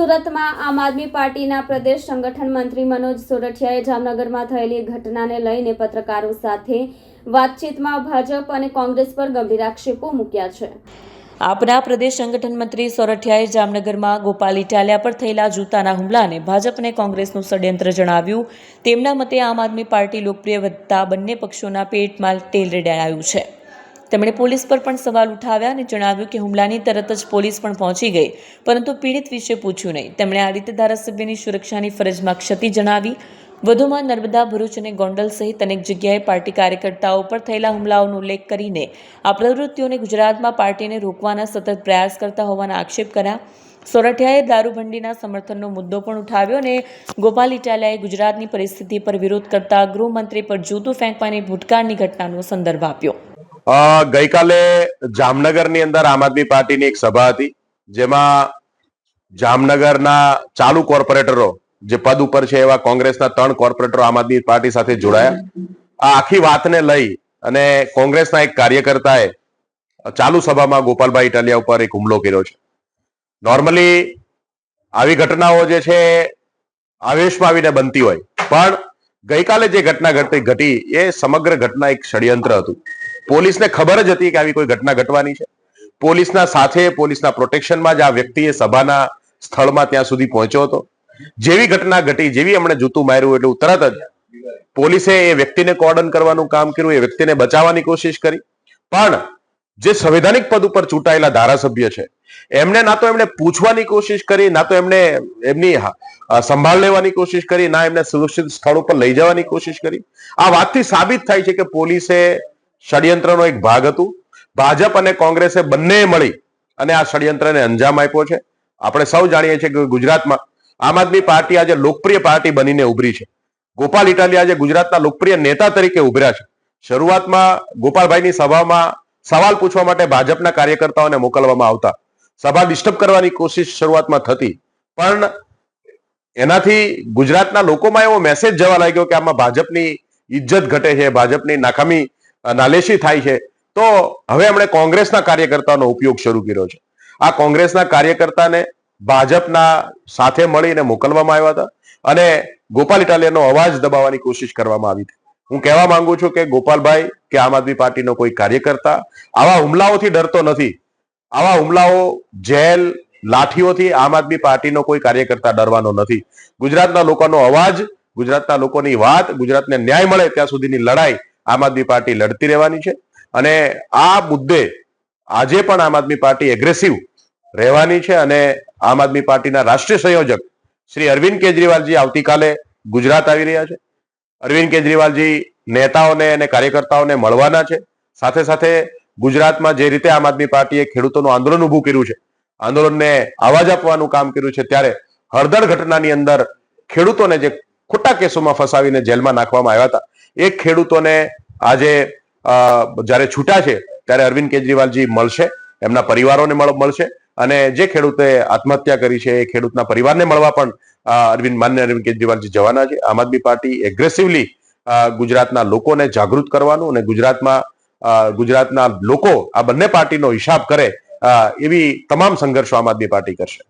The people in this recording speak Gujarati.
સુરતમાં આમ આદમી પાર્ટીના પ્રદેશ સંગઠન મંત્રી મનોજ સોરઠિયાએ જામનગરમાં થયેલી ઘટનાને લઈને પત્રકારો સાથે વાતચીતમાં ભાજપ અને કોંગ્રેસ પર ગંભીર આક્ષેપો મૂક્યા છે. આપના પ્રદેશ સંગઠન મંત્રી સોરઠિયાએ જામનગરમાં ગોપાલ ઇટાલિયા પર થયેલા જૂતાના હુમલાને ભાજપ અને કોંગ્રેસનું ષડયંત્ર જણાવ્યું. તેમના મતે આમ આદમી પાર્ટી લોકપ્રિય વધતા બંને પક્ષોના પેટમાં તેલ રેડાયું છે. તેમણે પોલીસ પર પણ સવાલ ઉઠાવ્યા અને જણાવ્યું કે હુમલાની તરત જ પોલીસ પણ પહોંચી ગઈ, પરંતુ પીડિત વિશે પૂછ્યું નહીં. તેમણે આ રીતે ધારાસભ્યની સુરક્ષાની ફરજમાં ક્ષતિ જણાવી. વધુમાં નર્મદા ભરૂચ અને ગોંડલ સહિત અનેક જગ્યાએ પાર્ટી કાર્યકર્તાઓ પર થયેલા હુમલાઓનો ઉલ્લેખ કરીને આ પ્રવૃત્તિઓને ગુજરાતમાં પાર્ટીને રોકવાના સતત પ્રયાસ કરતા હોવાના આક્ષેપ કર્યા. સોરઠિયાએ દારૂબંધીના સમર્થનનો મુદ્દો પણ ઉઠાવ્યો અને ગોપાલ ઇટાલિયાએ ગુજરાતની પરિસ્થિતિ પર વિરોધ કરતા ગૃહમંત્રી પર જૂતું ફેંકવાની ભૂતકાળની ઘટનાનો સંદર્ભ આપ્યો. ગઈકાલે જામનગરની અંદર આમ આદમી પાર્ટીની એક સભા હતી, જેમાં જામનગરના ચાલુ કોર્પોરેટરો જે પદ ઉપર છે એવા કોંગ્રેસના ત્રણ કોર્પોરેટરો આમ આદમી પાર્ટી સાથે જોડાયા. આ આખી વાતને લઈ અને કોંગ્રેસના એક કાર્યકર્તાએ ચાલુ સભામાં ગોપાલભાઈ ઇટાલિયા ઉપર એક હુમલો કર્યો છે. નોર્મલી આવી ઘટનાઓ જે છે આવેશમાં આવીને બનતી હોય. પણ ગઈકાલે જે ઘટના ઘટી ઘટી એ સમગ્ર ઘટના એક ષડયંત્ર હતું. પોલીસને ખબર જ હતી કે આવી કોઈ ઘટના ઘટવાની છે. પોલીસના સાથે, પોલીસના પ્રોટેક્શનમાં જ આ વ્યક્તિએ સભાના સ્થળમાં ત્યાં સુધી પહોંચ્યો હતો. જેવી ઘટના ઘટી, જેવી એમણે જૂતું માર્યું એટલું તરત જ પોલીસે એ વ્યક્તિને કોર્ડન કરવાનું કામ કર્યું, એ વ્યક્તિને બચાવવાની કોશિશ કરી. પણ જે સંવૈધાનિક પદ ઉપર ચૂંટાયેલા ધારાસભ્ય છે, એમને ના તો એમણે પૂછવાની કોશિશ કરી, ના તો એમણે એમની સંભાળ લેવાની કોશિશ કરી, ના એમને સુરક્ષિત સ્થળ ઉપર લઈ જવાની કોશિશ કરી. આ વાતથી સાબિત થાય છે કે પોલીસે ષડયંત્રનો એક ભાગ હતું. ભાજપ અને કોંગ્રેસે બંને મળી અને આ ષડયંત્રને અંજામ આપ્યો છે. આપણે સૌ જાણીએ છીએ કે ગુજરાતમાં આમ આદમી પાર્ટી આજે લોકપ્રિય પાર્ટી બનીને ઉભરી છે. ગોપાલ ઇટાલિયા આજે ગુજરાતના લોકપ્રિય નેતા તરીકે ઉભર્યા છે. શરૂઆતમાં ગોપાલભાઈની સભામાં સવાલ પૂછવા માટે ભાજપના કાર્યકર્તાઓને મોકલવામાં આવતા. સભા ડિસ્ટર્બ કરવાની કોશિશ શરૂઆતમાં થતી. પણ એનાથી ગુજરાતના લોકોમાં એવો મેસેજ જવા લાગ્યો કે આમાં ભાજપની ઇજ્જત ઘટે છે, ભાજપની નાકામી નાલેશી થાય છે. તો હવે એમણે કોંગ્રેસના કાર્યકર્તાનો ઉપયોગ શરૂ કર્યો છે. આ કોંગ્રેસના કાર્યકર્તાને ભાજપના સાથે મળીને મોકલવામાં આવ્યા હતા અને ગોપાલ ઇટાલિયાનો અવાજ દબાવવાની કોશિશ કરવામાં આવી હતી. હું કહેવા માંગુ છું કે ગોપાલભાઈ, કે આમ આદમી પાર્ટીનો કોઈ કાર્યકર્તા, આવા હુમલાઓથી ડરતો નથી. આવા હુમલાઓ જેલ, લાઠીઓથી આમ આદમી પાર્ટીનો કોઈ કાર્યકર્તા ડરવાનો નથી. ગુજરાતના લોકોનો અવાજ, ગુજરાતના લોકોની વાત, ગુજરાતને ન્યાય મળે ત્યાં સુધીની લડાઈ આમ આદમી પાર્ટી લડતી રહેવાની છે. અને આ મુદ્દે આજે પણ આમ આદમી પાર્ટી એગ્રેસિવ રહેવાની છે અને આમ આદમી પાર્ટીના રાષ્ટ્રીય સંયોજક શ્રી અરવિંદ કેજરીવાલજી આવતીકાલે ગુજરાત આવી રહ્યા છે. અરવિંદ કેજરીવાલજી નેતાઓને અને કાર્યકર્તાઓને મળવાના છે. સાથે સાથે ગુજરાતમાં જે રીતે આમ આદમી પાર્ટીએ ખેડૂતોનું આંદોલન ઊભું કર્યું છે, આંદોલનને અવાજ આપવાનું કામ કર્યું છે, ત્યારે હળદર ઘટનાની અંદર ખેડૂતોને જે ખોટા કેસોમાં ફસાવીને જેલમાં નાખવામાં આવ્યા હતા એ ખેડૂતોને આજે જ્યારે છૂટા છે, ત્યારે અરવિંદ કેજરીવાલજી મળશે, એમના પરિવારોને મળ- મળશે અને જે ખેડૂતે આત્મહત્યા કરી છે, એ ખેડૂતના પરિવારને મળવા પણ અરવિંદ, માન્ય અરવિંદ કેજરીવાલજી જવાના છે. આમ આદમી પાર્ટી એગ્રેસિવલી ગુજરાતના લોકોને જાગૃત કરવાનું અને ગુજરાતમાં ગુજરાતના લોકો આ બંને પાર્ટીનો હિસાબ કરે એવી તમામ સંઘર્ષો આમ આદમી પાર્ટી કરશે.